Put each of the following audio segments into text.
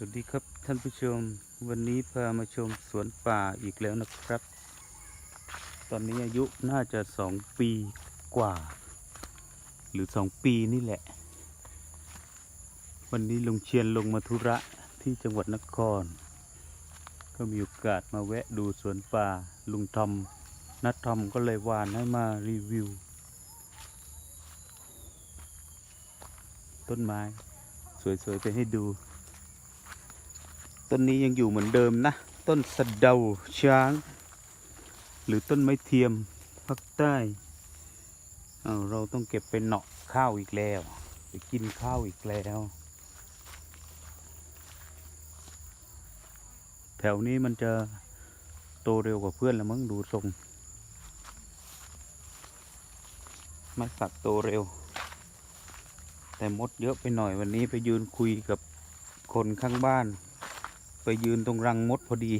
สวัสดีครับท่านผู้ชมวันนี้พามาชมสวนป่าอีกแล้วนะครับ ตอนนี้อายุน่าจะสองปีกว่า หรือสองปีนี่แหละ วันนี้ลุงเชียนลงมาธุระที่จังหวัดนคร ก็มีโอกาสมาแวะดูสวนป่าลุงทอมนัดทอมก็เลยวานให้มารีวิว ต้นไม้ สวยๆไปให้ดู ต้นนี้ยังอยู่เหมือนเดิมนะ ต้นสะเดาช้าง หรือต้นไม้เทียมภาคใต้เราต้องเก็บเป็นเนาะข้าวอีกแล้ว ไปกินข้าวอีกแล้ว แถวนี้มันจะโตเร็วกว่าเพื่อนแล้วมั้งดูทรงไม้สักโตเร็ว แต่มดเยอะไปหน่อยวันนี้ไปยืนคุยกับคนข้างบ้าน ไปยืนตรงรังมดพอดี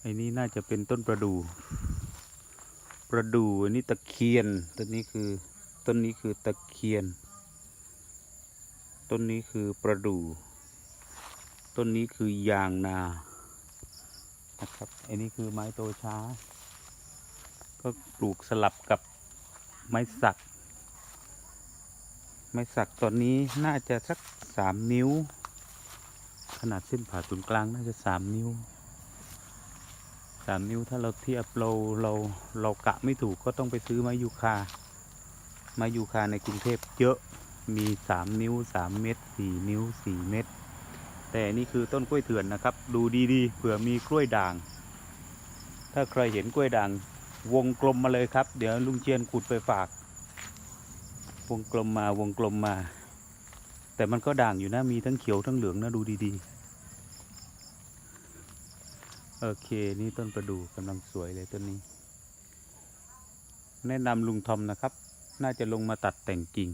ไอ้นี้น่าจะเป็นต้นประดู่ประดู่อันนี้ตะเคียน ต้นนี้คือต้นนี้คือตะเคียน ต้นนี้คือประดู่ต้นนี้คือยางนา นะครับไอ้นี้คือไม้โตช้า ก็ปลูกสลับกับไม้สัก ไม้สักตอนนี้น่าจะสัก สามนิ้ว ขนาดเส้นผ่าศูนย์กลางน่าจะสามนิ้วสามนิ้วถ้าเราเทียบเราเราเรากะไม่ถูกก็ต้องไปซื้อไม้ยูคาไม้ยูคาในกรุงเทพเยอะมีสามนิ้วสามเม็ดสี่นิ้วสี่เม็ดแต่นี่คือต้นกล้วยเถื่อนนะครับ ดูดีๆเผื่อมีกล้วยด่าง ถ้าใครเห็นกล้วยด่าง วงกลมมาเลยครับ เดี๋ยวลุงเจียนขุดไปฝาก วงกลมมาวงกลมมา แต่มันก็ด่างอยู่นะ มีทั้งเขียวทั้งเหลืองนะดูดีๆ โอเค นี่ต้นประดู่กำลังสวยเลยต้นนี้ แนะนำลุงทอมนะครับ น่าจะลงมาตัดแต่งกิ่ง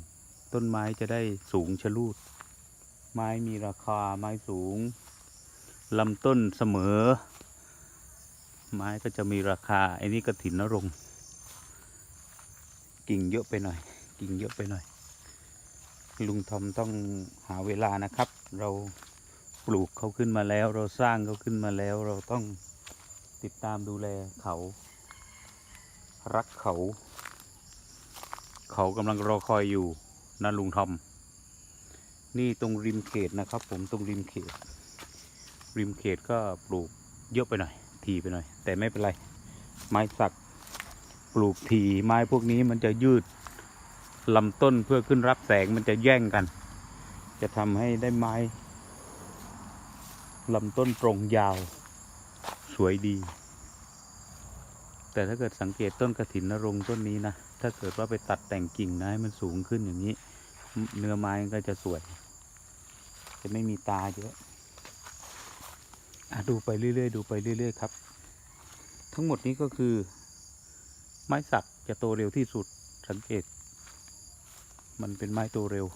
ต้นไม้จะได้สูงชะลูด ไม้มีราคาไม้สูงลำต้นเสมอ ไม้ก็จะมีราคาไอ้นี่กระถินนรง กิ่งเยอะไปหน่อย กิ่งเยอะไปหน่อย ลุงทอมต้องหาเวลานะครับ เราปลูกเขาขึ้นมาแล้ว เราสร้างเขาขึ้นมาแล้ว เราต้องติดตามดูแลเขา รักเขา เขากำลังรอคอยอยู่นะลุงทอม นี่ตรงริมเขตนะครับ ผมตรงริมเขต ริมเขตก็ปลูกเยอะไปหน่อย ทีไปหน่อย แต่ไม่เป็นไร ไม้สัก ปลูกทีไม้พวกนี้มันจะยืด ลำต้นเพื่อขึ้นรับแสงมันจะแย่งกัน จะทำให้ได้ไม้ลำต้นตรงยาว สวยดี แต่ถ้าเกิดสังเกตต้นกระถินนรงต้นนี้นะ ถ้าเกิดว่าไปตัดแต่งกิ่งนะให้มันสูงขึ้นอย่างนี้ เนื้อไม้ก็จะสวย จะไม่มีตาเยอะอะดูไปเรื่อยๆ ดูไปเรื่อย ๆ ครับ ทั้งหมดนี้ก็คือ ไม้สักจะโตเร็วที่สุดสังเกต มันเป็นไม้โตเร็ว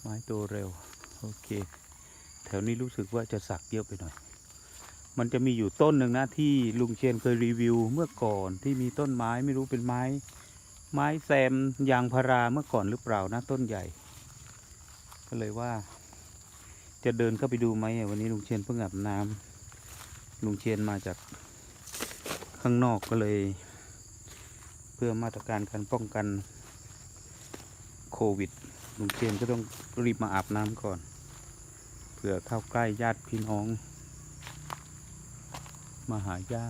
ไม้โตเร็ว โอเค แถวนี้รู้สึกว่าจะสักเยอะไปหน่อย มันจะมีอยู่ต้นหนึ่งนะที่ลุงเชียนเคยรีวิวเมื่อก่อนที่มีต้นไม้ไม่รู้เป็นไม้ ไม้แซมยางพาราเมื่อก่อนหรือเปล่านะต้นใหญ่ ก็เลยว่า จะเดินเข้าไปดูไหมวันนี้ลุงเชียนเพิ่งอาบน้ำลุงเชียนมาจากข้างนอกก็เลย เพื่อมาตรการการป้องกัน โควิดลุงเชียนก็ต้องรีบมาอาบน้ำก่อนเผื่อเข้าใกล้ญาติพี่น้อง มาหาญา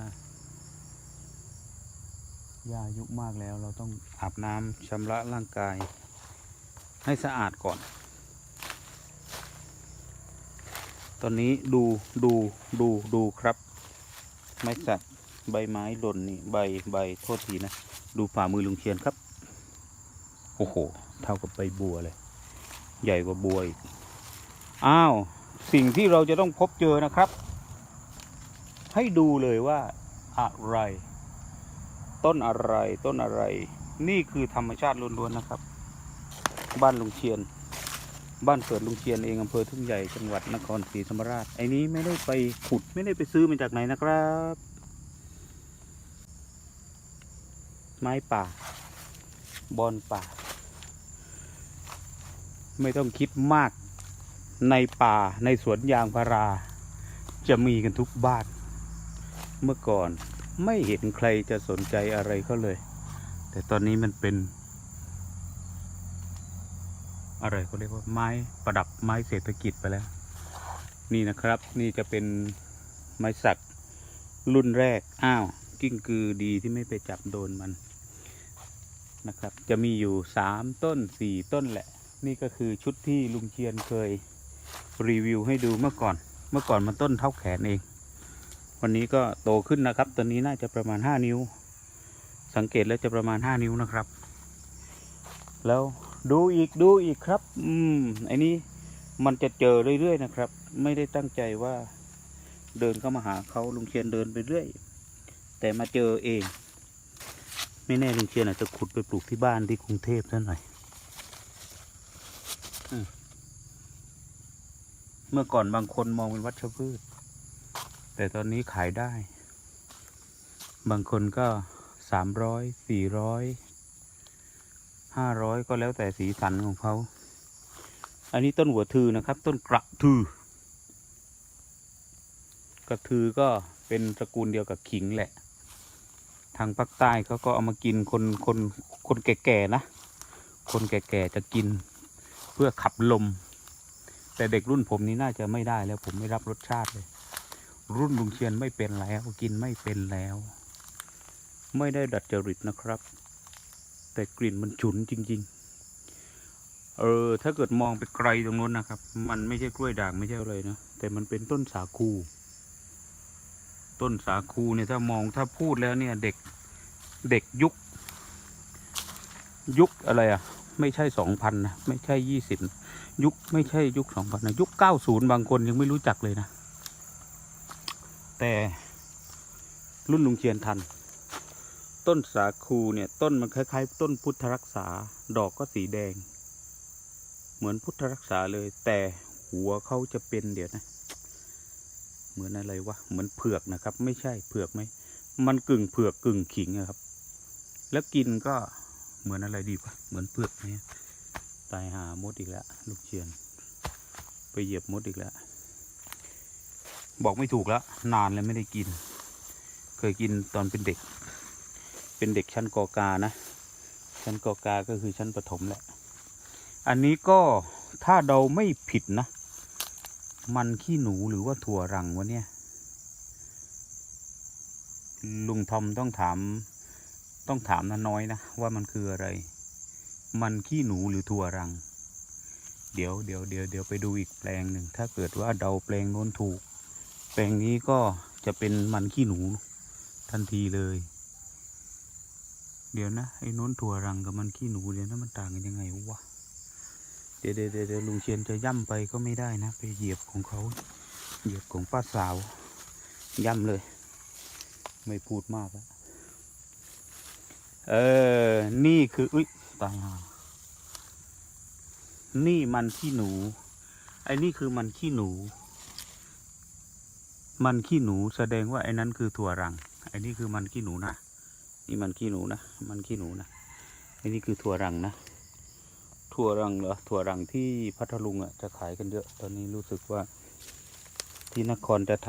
ย่าอายุมากแล้วเราต้องอาบน้ำชำระร่างกาย ให้สะอาดก่อน ตอนนี้ดูดูดูดูครับ ไม้สักใบไม้หล่นนี่ใบใบโทษทีนะ ดูฝ่ามือลุงเชียนครับ โอ้โห เท่ากับใบบัวเลย ใหญ่กว่าบัวอีก อ้าว สิ่งที่เราจะต้องพบเจอนะครับ ให้ดูเลยว่าอะไร ต้นอะไร ต้นอะไร นี่คือธรรมชาติล้วนๆนะครับ บ้านลุงเชียน บ้านเกิดลุงเชียนเองอำเภอทุ่งใหญ่จังหวัดนครศรีธรรมราช ไอ้นี้ไม่ได้ไปขุดไม่ได้ไปซื้อมาจากไหนนะครับ ไม้ป่า บอนป่า ไม่ต้องคิดมากในป่าในสวนยางพารา จะมีกันทุกบ้าน เมื่อก่อนไม่เห็นใครจะสนใจอะไรเขาเลย แต่ตอนนี้มันเป็น อะไรเขาเรียกว่าไม้ประดับไม้เศรษฐกิจไปแล้ว นี่นะครับนี่จะเป็นไม้สักรุ่นแรก อ้าว กิ้งกือดีที่ไม่ไปจับโดนมันนะครับ จะมีอยู่สามต้นสี่ต้นแหละ นี่ก็คือชุดที่ลุงเชียนเคยรีวิวให้ดูเมื่อก่อน เมื่อก่อนมันต้นเท่าแขนเอง วันนี้ก็โตขึ้นนะครับ ตอนนี้น่าจะประมาณห้านิ้ว สังเกตแล้วจะประมาณห้านิ้วนะครับ แล้วดูอีกดูอีกครับ อืมไอ้นี้มันจะเจอเรื่อยๆนะครับ ไม่ได้ตั้งใจว่าเดินเข้ามาหาเขาลุงเชียนเดินไปเรื่อย แต่มาเจอเอง ไม่แน่ลุงเชียนอาจจะขุดไปปลูกที่บ้านที่กรุงเทพซะหน่อย เมื่อก่อนบางคนมองเป็นวัชพืช แต่ตอนนี้ขายได้ บางคนก็สามร้อยสี่ร้อยห้าร้อยก็แล้วแต่สีสันของเขา อันนี้ต้นหัวทือนะครับ ต้นกระทือ กระทือก็เป็นตระกูลเดียวกับขิงแหละ ทางภาคใต้เขาก็เอามากินคนคนคนแก่ๆนะ คนแก่ๆจะกิน พื่อขับลม แต่เด็กรุ่นผมนี้น่าจะไม่ได้แล้ว ผมไม่รับรสชาติเลย รุ่นลุงเชียนไม่เป็นแล้วกินไม่เป็นแล้ว ไม่ได้ดัดจริตนะครับ แต่กลิ่นมันฉุนจริง ๆ เออ ถ้าเกิดมองไปไกลตรงนู้นนะครับ มันไม่ใช่กล้วยด่างไม่ใช่อะไรนะแต่มันเป็นต้นสาคู ต้นสาคูเนี่ยถ้ามองถ้าพูดแล้วเนี่ยเด็กเด็กยุค ยุคอะไรอะ ไม่ใช่สองพันนะไม่ใช่ยี่สิบยุคไม่ใช่ยุคสองพันนะยุคเก้าศูนย์บางคนยังไม่รู้จักเลยนะ แต่รุ่นลุงเชียนทัน ต้นสาคูเนี่ยต้นมันคล้ายๆ ต้นพุทธรักษา ดอกก็สีแดง เหมือนพุทธรักษาเลย แต่หัวเขาจะเป็นเดี๋ยวนะ เหมือนอะไรวะเหมือนเผือกนะครับ ไม่ใช่เผือกไหมมันกึ่งเผือกกึ่งขิงอะครับ แล้วกินก็ เหมือนอะไรดีปะเหมือนเผือกไหมตายหามดอีกแล้ว ลูกเชียน ไปเหยียบมดอีกแล้ว บอกไม่ถูกแล้ว นานเลยไม่ได้กิน เคยกินตอนเป็นเด็ก เป็นเด็กชั้นกอกานะ ชั้นกอกาก็คือชั้นประถมแหละ อันนี้ก็ถ้าเดาไม่ผิดนะ มันขี้หนูหรือว่าถั่วรังวะเนี่ย ลุงทอมต้องถาม ต้องถามนาน้อยนะ ว่ามันคืออะไร มันขี้หนูหรือถั่วรัง เดี๋ยวเดี๋ยวเดี๋ยวเดี๋ยวไปดูอีกแปลงหนึ่ง ถ้าเกิดว่าเดาแปลงโน้นถูก แปลงนี้ก็จะเป็นมันขี้หนูทันทีเลย เดี๋ยวนะไอ้โน้นถั่วรังกับมันขี้หนูเนี่ยนะมันต่างกันยังไงวะเดี๋ยวเดี๋ยวเดี๋ยวเดี๋ยวลุงเชียนจะย่ำไปก็ไม่ได้นะ ไปเหยียบของเขา เหยียบของป้าสาว ย่ำเลย ไม่พูดมากแล้ว เออ นี่คือ อุ้ยตายนี่มันขี้หนู ไอ้นี่คือมันขี้หนู มันขี้หนูแสดงว่าไอ้นั้นคือถั่วรัง ไอ้นี่คือมันขี้หนูนะ นี่มันขี้หนูนะ มันขี้หนูนะ ไอ้นี่คือถั่วรังนะ ถั่วรังเหรอ ถั่วรังที่พัทลุงอะจะขายกันเยอะ ตอนนี้รู้สึกว่า ที่นครจะท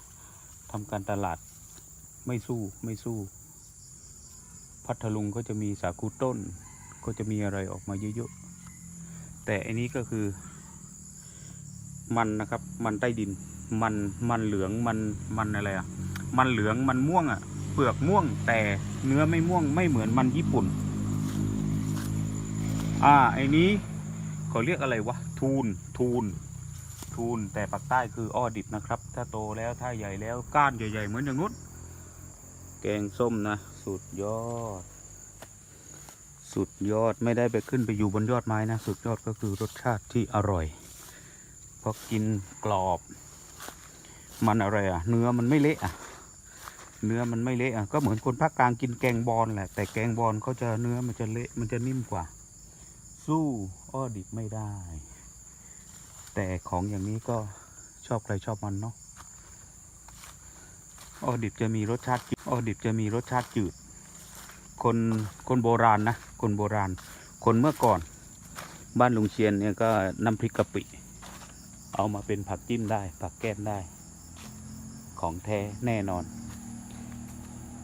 ำทำการตลาดไม่สู้ไม่สู้ พัทลุงก็จะมีสาคูต้น ก็จะมีอะไรออกมาเยอะๆ แต่อันนี้ก็คือ มันนะครับ มันใต้ดิน มัน มันเหลือง มัน มันอะไรอะ มันเหลือง มันม่วงอะ เปลือกม่วง แต่เนื้อไม่ม่วง ไม่เหมือนมันญี่ปุ่น อ่าไอ้นี้เขาเรียกอะไรวะ ทูน ทูน ทูน แต่ปากใต้คืออ้อดิบนะครับ ถ้าโตแล้ว ถ้าใหญ่แล้ว ก้านใหญ่ ๆ เหมือนอย่างนู้น แกงส้มนะ สุดยอด สุดยอดไม่ได้ไปขึ้นไปอยู่บนยอดไม้นะ สุดยอดก็คือรสชาติที่อร่อยเพราะกินกรอบ มันอะไรอะ เนื้อมันไม่เละอะ เนื้อมันไม่เละอะก็เหมือนคนภาคกลางกินแกงบอลแหละ แต่แกงบอลเขาจะเนื้อมันจะเละมันจะนิ่มกว่า สู้อ้อดิบไม่ได้ แต่ของอย่างนี้ก็ชอบใครชอบมันเนาะ อ้อดิบจะมีรสชาติจืดอ้อดิบจะมีรสชาติจืด คนคนโบราณนะ คนโบราณ คนเมื่อก่อน บ้านลุงเชียนเนี่ยก็น้ำพริกกะปิ เอามาเป็นผักจิ้มได้ ผักแก้มได้ ของแท้แน่นอน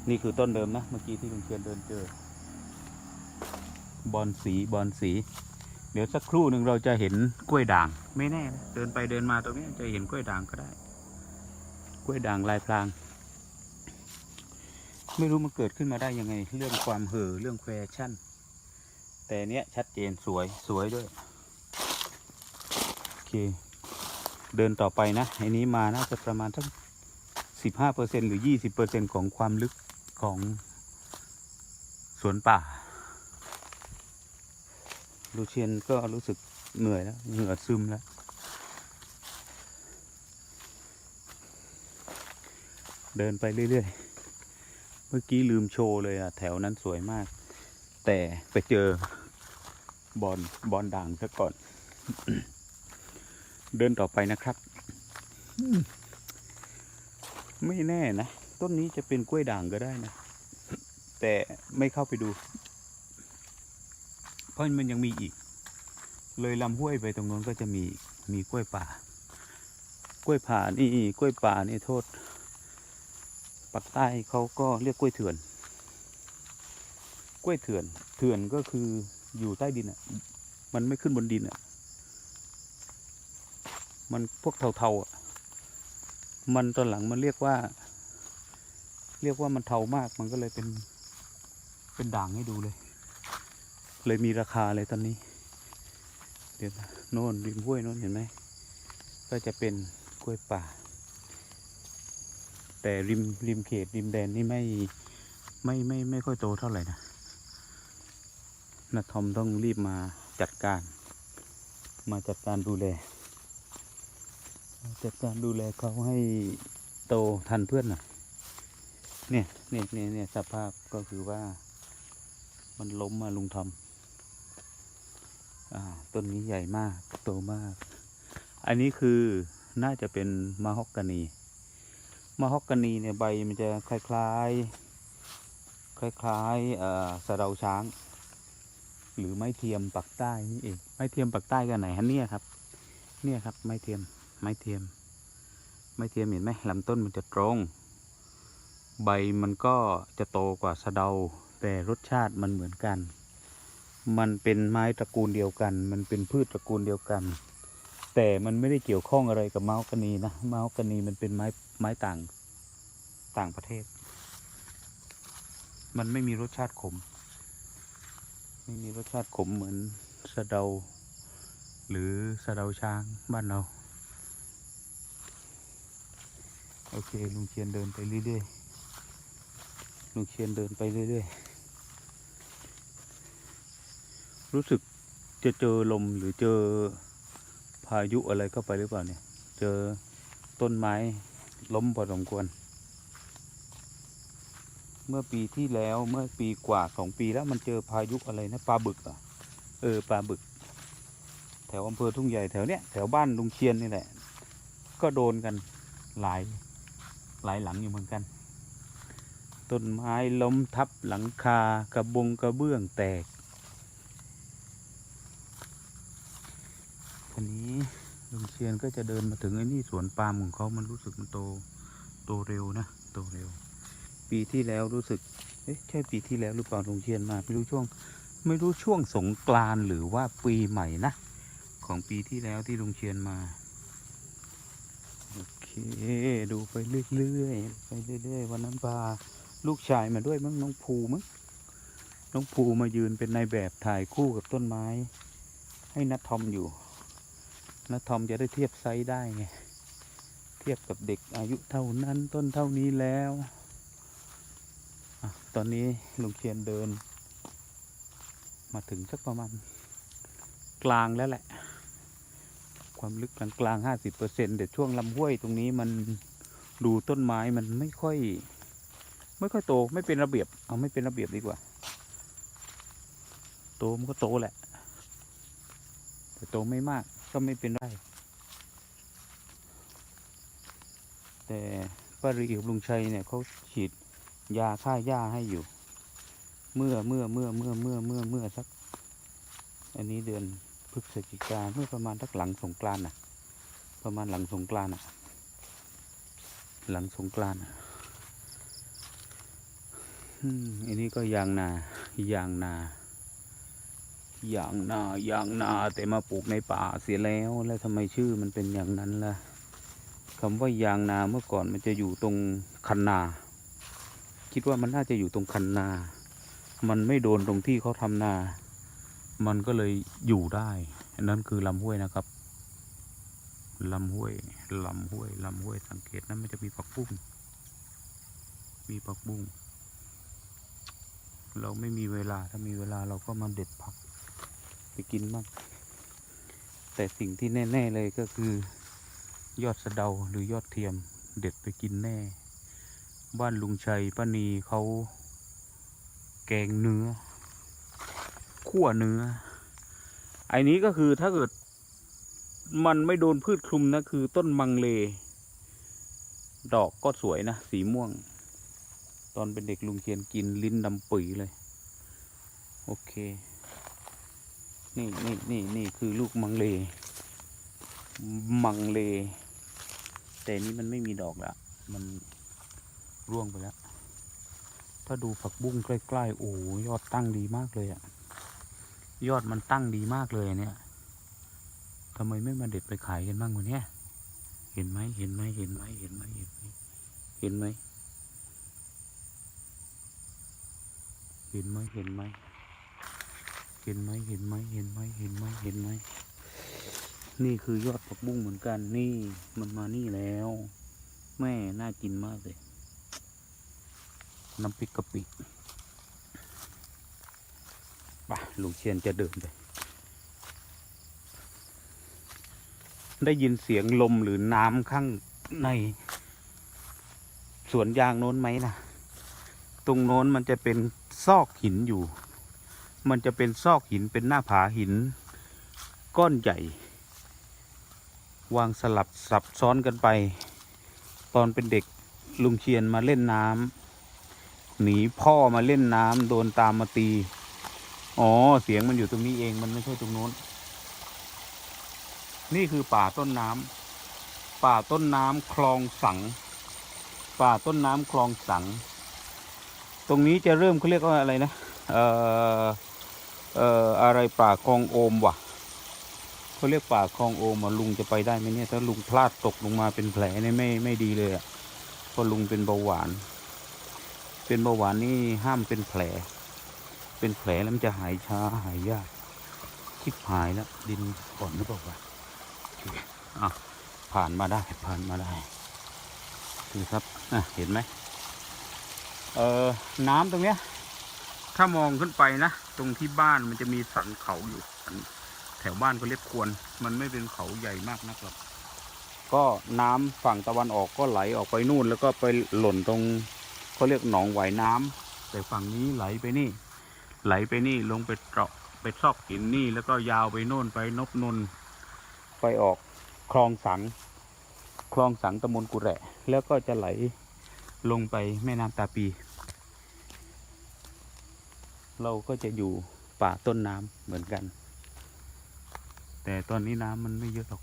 นี่คือต้นเดิมนะ เมื่อกี้ที่ลุงเชียนเดินเจอ บอนสีบอนสี เดี๋ยวสักครู่หนึ่งเราจะเห็นกล้วยด่าง ไม่แน่นะเดินไปเดินมาตรงนี้จะเห็นกล้วยด่างก็ได้ กล้วยด่างลายพราง ไม่รู้มันเกิดขึ้นมาได้ยังไง เรื่องความเห่อเรื่องแฟชั่น แต่เนี้ยชัดเจนสวยสวยด้วย โอเค เดินต่อไปนะไอ้นี้มาน่าจะประมาณสักสิบห้าเปอร์เซ็นหรือยี่สิบเปอร์เซ็นของความลึกของสวนป่า ลูเชียนก็รู้สึกเหนื่อยแล้วเหงื่อซึมแล้ว เดินไปเรื่อย ๆ มื่อกี้ลืมโชว์เลยอะแถวนั้นสวยมาก แต่ไปเจอบอลบอลด่างซะก่อน เดินต่อไปนะครับ ไม่แน่นะ ต้นนี้จะเป็นกล้วยด่างก็ได้นะ แต่ไม่เข้าไปดู เพราะมันยังมีอีก เลยลำห้วยไปตรงนู้นก็จะมีมีกล้วยป่ากล้วยผ่านี่กล้วยป่านี่โทษ ปักใต้เขาก็เรียกกล้วยเถื่อน กล้วยเถื่อน เถื่อนก็คืออยู่ใต้ดินอะ มันไม่ขึ้นบนดินอะ มันพวกเทาๆอะ มันตอนหลังมันเรียกว่า เรียกว่ามันเทามาก มันก็เลยเป็น เป็นด่างให้ดูเลย เลยมีราคาเลยตอนนี้ เดี๋ยวโน่นริมห้วยโน่นเห็นไหม ก็จะเป็นกล้วยป่า แต่ริมริมเขตริมแดนนี่ไม่ไม่ไม่ไม่ค่อยโตเท่าไหร่นะนาทอมต้องรีบมาจัดการ มาจัดการดูแลมาจัดการดูแลเขาให้โตทันเพื่อนหน่อยเนี่ยเนี่ยเนี่ยเนี่ยสภาพก็คือว่า มันล้มมาลุงทอมอ่าต้นนี้ใหญ่มากโตมาก อันนี้คือน่าจะเป็นมะฮอกกานี มะฮอกกานีเนี่ยใบมันจะคล้ายๆคล้ายๆเอ่อสะเดาช้าง หรือไม้เทียมปักใต้นี่เองไม้เทียมปักใต้กันไหนฮะเนี่ยครับ เนี่ยครับไม้เทียมไม้เทียม ไม้เทียมเห็นไหมลำต้นมันจะตรง ใบมันก็จะโตกว่าสะเดาแต่รสชาติมันเหมือนกัน มันเป็นไม้ตระกูลเดียวกัน มันเป็นพืชตระกูลเดียวกัน แต่มันไม่ได้เกี่ยวข้องอะไรกับเมาส์กานีนะ เมาส์กานีมันเป็นไม้ ไม้ต่างต่างประเทศ มันไม่มีรสชาติขม ไม่มีรสชาติขมเหมือนสะเดา หรือสะเดาช้างบ้านเรา โอเคลุงเชียนเดินไปเรื่อยๆลุงเชียนเดินไปเรื่อยๆ รู้สึกจะเจอลมหรือเจอพายุอะไรเข้าไปหรือเปล่าเนี่ย เจอต้นไม้ ล้มพอสมควร เมื่อปีที่แล้วเมื่อปีกว่าสองปีแล้วมันเจอพายุอะไรนะปลาบึกอะเออปลาบึก แถวอำเภอทุ่งใหญ่แถวเนี้ยแถวบ้านลุงเชียนนี่แหละ ก็โดนกันหลายหลายหลังอยู่เหมือนกัน ต้นไม้ล้มทับหลังคากระบงกระเบื้องแตกทีนี้ ลุงเชียนก็จะเดินมาถึงไอ้นี่สวนปาล์มของเขามันรู้สึกมันโตโตเร็วนะโตเร็ว ปีที่แล้วรู้สึกเอ๊ะใช่ปีที่แล้วหรือเปล่าลุงเชียนมาไม่รู้ช่วง ไม่รู้ช่วงสงกรานหรือว่าปีใหม่นะของปีที่แล้วที่ลุงเชียนมาโอเคดูไปเรื่อยๆไปเรื่อยๆวันนั้นพาลูกชายมาด้วยมั้งน้องภูมั้งน้องภูมายืนเป็นนายแบบถ่ายคู่กับต้นไม้ ให้นัททอมอยู่ นัททอมจะได้เทียบไซส์ได้ไง เทียบกับเด็กอายุเท่านั้นต้นเท่านี้แล้วอตอนนี้ลุงเชียนเดิน มาถึงสักประมาณกลางแล้วแหละ ความลึกกลางกลางห้าสิบเปอร์เซ็นต์แต่ช่วงลำห้วยตรงนี้มันดูต้นไม้มันไม่ค่อย ไม่ค่อยโตไม่เป็นระเบียบ เอาไม่เป็นระเบียบดีกว่า โตมันก็โตแหละ แต่โตไม่มาก ก็ไม่เป็นไร แต่ป้ารีกับลุงชัยเนี่ยเขาฉีดยาฆ่าหญ้าให้อยู่ เมื่อเมื่อเมื่อเมื่อเมื่อเมื่อเมื่อสัก อันนี้เดือนพฤศจิกาเมื่อประมาณทักหลังสงกรานต์น่ะ ประมาณหลังสงกรานต์น่ะ หลังสงกรานต์น่ะอันนี้ก็ยางนายางนา ยางนายางนาแต่มาปลูกในป่าเสียแล้ว แล้วทำไมชื่อมันเป็นอย่างนั้นล่ะคำว่ายางนาเมื่อก่อนมันจะอยู่ตรงคันนา คิดว่ามันน่าจะอยู่ตรงคันนา มันไม่โดนตรงที่เขาทำนา มันก็เลยอยู่ได้นนั้นคือลำห้วยนะครับลำห้วยลำห้วยลำห้วยสังเกตนะมันจะมีผักบุ้งมีผักบุ้งเราไม่มีเวลาถ้ามีเวลาเราก็มาเด็ดผัก ไปกินบ้างแต่สิ่งที่แน่ ๆ เลยก็คือ ยอดสะเดาหรือยอดเทียมเด็ดไปกินแน่ บ้านลุงชัยป้านีเขาแกงเนื้อขั่วเนื้อไอ้นี้ก็คือถ้าเกิด มันไม่โดนพืชคลุมนะคือต้นมังเล ดอกก็สวยนะ สีม่วง ตอนเป็นเด็กลุงเคียนกินลิ้นดำปุ๋ยเลย โอเค นี่นี่นี่นี่คือลูกมังเล มังเล แต่นี้มันไม่มีดอกละมันร่วงไปแล้ว ถ้าดูผักบุ้งใกล้ๆโอ้ยอดตั้งดีมากเลยอะยอดมันตั้งดีมากเลยเนี่ยทำไมไม่มาเด็ดไปขายกันบ้างวะเนี่ยเห็นไหมเห็นไหมเห็นไหมเห็นไหมเห็นไหมเห็นไหมเห็นไหมเห็นไหม เห็นไหมเห็นไหมเห็นไหมเห็นไหมเห็นไหม นี่คือยอดผักบุ้งเหมือนกันนี่มันมานี่แล้ว แม่น่ากินมากเลย น้ำพริกกะปิไปลุงเชียนจะเดินไป ได้ยินเสียงลมหรือน้ำข้างใน สวนยางโน้นไหมนะ ตรงโน้นมันจะเป็นซอกหินอยู่ มันจะเป็นซอกหินเป็นหน้าผาหิน ก้อนใหญ่ วางสลับซับซ้อนกันไป ตอนเป็นเด็กลุงเชียนมาเล่นน้ำหนีพ่อมาเล่นน้ำโดนตามมาตี อ๋อเสียงมันอยู่ตรงนี้เองมันไม่ใช่ตรงโน้น นี่คือป่าต้นน้ำป่าต้นน้ำคลองสัง ป่าต้นน้ำคลองสัง ตรงนี้จะเริ่มเขาเรียกว่าอะไรนะ เอ่อ เอ่ออะไรป่าคลองโอมวะเขาเรียกป่าคลองโอมลุงจะไปได้ไหมเนี่ย ถ้าลุงพลาดตกลงมาเป็นแผลเนี่ยไม่ไม่ดีเลยอะเพราะลุงเป็นเบาหวาน เป็นเบาหวานนี่ห้ามเป็นแผล เป็นแผลแล้วมันจะหายช้าหายยากชิบหายแล้วดินก่อนหรือเปล่าวะอะผ่านมาได้ผ่านมาได้ดูครับอะเห็นไหมเอ่อน้ำตรงเนี้ย ถ้ามองขึ้นไปนะ ตรงที่บ้านมันจะมีสันเขาอยู่แถวบ้านก็เรียกควร มันไม่เป็นเขาใหญ่มากนักหรอกก็น้ำฝั่งตะวันออกก็ไหลออกไปนู่น แล้วก็ไปหล่นตรงเขาเรียกหนองไหวน้ำแต่ฝั่งนี้ไหลไปนี่ ไหลไปนี่ลงไปเจาะไปซอกหินนี่ แล้วก็ยาวไปโน่นไปนบนนไปออกคลองสัง คลองสังตะมนกุแระ แล้วก็จะไหลลงไปแม่น้ำตาปี เราก็จะอยู่ป่าต้นน้ำเหมือนกัน แต่ตอนนี้น้ำมันไม่เยอะหรอก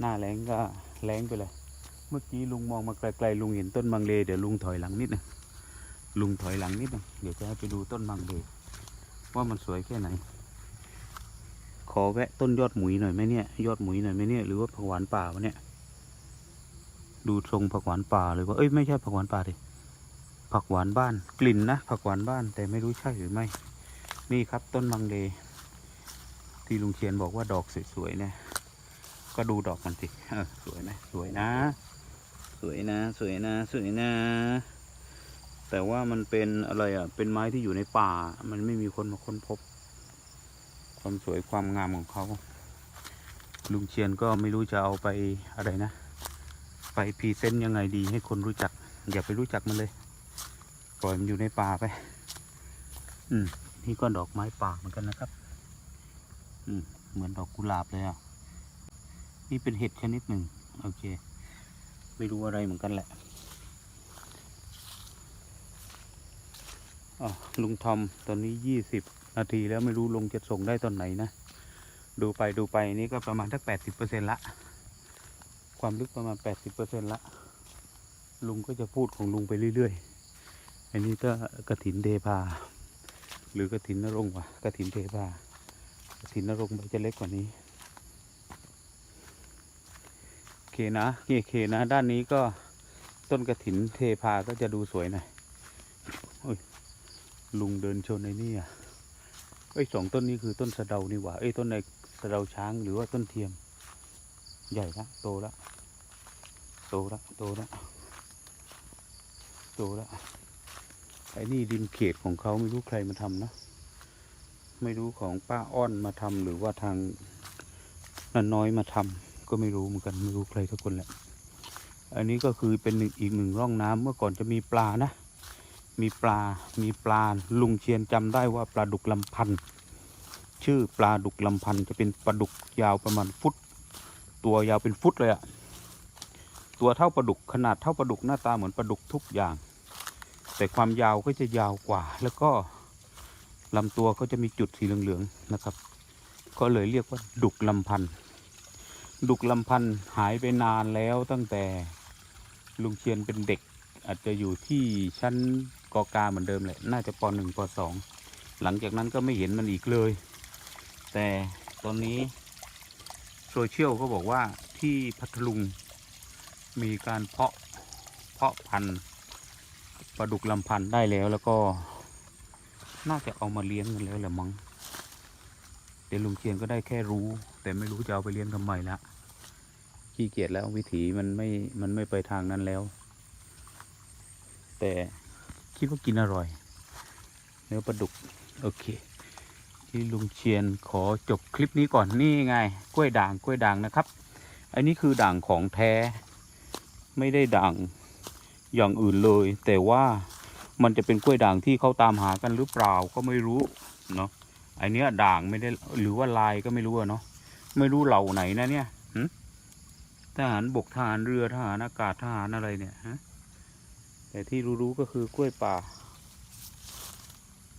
หน้าแรงก็แรงไปเลย เมื่อกี้ลุงมองมาไกลๆลุงเห็นต้นมังเลเดี๋ยวลุงถอยหลังนิดหนึงลุงถอยหลังนิดหนึงเดี๋ยวจะให้ไปดูต้นมังเลว่ามันสวยแค่ไหน ขอแวะต้นยอดหมุยหน่อยไหมเนี่ย ยอดหมุยหน่อยไหมเนี่ยหรือว่าผักหวานป่าวะเนี่ย ดูทรงผักหวานป่าเลยว่าเอ้ยไม่ใช่ผักหวานป่าดิ ผักหวานบ้านกลิ่นนะผักหวานบ้านแต่ไม่รู้ใช่หรือไม่ นี่ครับต้นมังเลที่ลุงเชียนบอกว่าดอกสวยๆเนี่ยก็ดูดอกมันสิสวยไหมสวยนะ สวยนะ สวยนะ สวยนะ แต่ว่ามันเป็นอะไรอะ เป็นไม้ที่อยู่ในป่า มันไม่มีคนมาค้นพบ ความสวยความงามของเขา ลุงเชียนก็ไม่รู้จะเอาไปอะไรนะ ไปพรีเซนต์ยังไงดีให้คนรู้จัก อย่าไปรู้จักมันเลย ล่อยมันอยู่ในป่าไป อืม นี่ก็ดอกไม้ป่าเหมือนกันนะครับ อืม เหมือนดอกกุหลาบเลยอะ นี่เป็นเห็ดชนิดหนึ่ง โอเค ไม่รู้อะไรเหมือนกันแหละอ๋อลุงทอมตอนนี้ยี่สิบนาทีแล้วไม่รู้ลงจะส่งได้ตอนไหนนะ ดูไปดูไปนี่ก็ประมาณสักแปดสิบเปอร์เซ็นละ ความลึกประมาณแปดสิบเปอร์เซ็นละ ลุงก็จะพูดของลุงไปเรื่อย ๆ อันนี้ก็กระถินเทพา หรือกระถินนรงวะกระถินเทพากระถินนรงใบจะเล็กกว่านี้โอเคนะโอเคนะ ด้านนี้ก็ต้นกระถินเทพาก็จะดูสวยหน่อยลุงเดินชนในนี่อะเอ้สองต้นนี้คือต้นสะเดานี่หว่าเอ้ต้นในสะเดาช้างหรือว่าต้นเทียม ใหญ่ละโตละโตละโตละโตละ ไอ้นี่ดินเขตของเขาไม่รู้ใครมาทำนะไม่รู้ของป้าอ้อนมาทำหรือว่าทางนันน้อยมาทำก็ไม่รู้เหมือนกันไม่รู้ใครสักคนแหละ อันนี้ก็คือเป็นหนึ่งอีกหนึ่งร่องน้ำเมื่อก่อนจะมีปลานะ มีปลา มีปลาลุงเชียนจำได้ว่าปลาดุกลำพันธ์ชื่อปลาดุกลำพันธ์จะเป็นปลาดุกยาวประมาณฟุต ตัวยาวเป็นฟุตเลยอะตัวเท่าปลาดุกขนาดเท่าปลาดุกหน้าตาเหมือนปลาดุกทุกอย่าง แต่ความยาวก็จะยาวกว่า แล้วก็ลำตัวก็จะมีจุดสีเหลืองๆนะครับ ก็เลยเรียกว่าดุกลำพันธ์ดุกลำพันธ์หายไปนานแล้วตั้งแต่ลุงเชียนเป็นเด็ก อาจจะอยู่ที่ชั้นกอกาเหมือนเดิมแหละ น่าจะปหนึ่งปสองหลังจากนั้นก็ไม่เห็นมันอีกเลย แต่ตอนนี้โซเชียลเขาบอกว่าที่พัทลุงมีการเพาะเพาะพันธุ์ ปลาดุกลำพันธ์ได้แล้วแล้วก็ น่าจะเอามาเลี้ยงกันแล้วแหละมั้งเดี๋ยวลุงเชียนก็ได้แค่รู้ แต่ไม่รู้จะเอาไปเลี้ยงทำไมละขี้เกียจแล้ววิถีมันไม่มันไม่ไปทางนั้นแล้ว แต่คิดว่ากินอร่อย เนื้อปลาดุก โอเค ที่ลุงเชียนขอจบคลิปนี้ก่อนนี่ไง กล้วยด่างกล้วยด่างนะครับ อันนี้คือด่างของแท้ ไม่ได้ด่าง อย่างอื่นเลย แต่ว่ามันจะเป็นกล้วยด่างที่เขาตามหากันหรือเปล่าก็ไม่รู้เนาะไอเนี้ยด่างไม่ได้หรือว่าลายก็ไม่รู้เนาะไม่รู้เหล่าไหนนะเนี่ยทหารบกทหารเรือทหารอากาศทหารอะไรเนี่ยฮะแต่ที่รู้ๆก็คือกล้วยป่า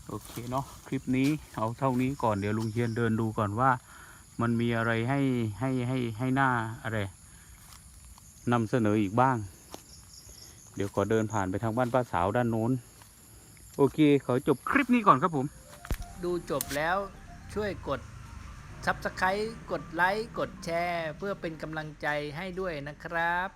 โอเคเนาะคลิปนี้เอาเท่านี้ก่อนเดี๋ยวลุงเชียนเดินดูก่อนว่า มันมีอะไรให้ให้ให้ให้หน้าอะไรนำเสนออีกบ้าง เดี๋ยวขอเดินผ่านไปทางบ้านป้าสาวด้านโน้น โอเค ขอจบคลิปนี้ก่อนครับผม ดูจบแล้วช่วยกด Subscribe กดไลค์ กดแชร์ เพื่อเป็นกำลังใจให้ด้วยนะครับ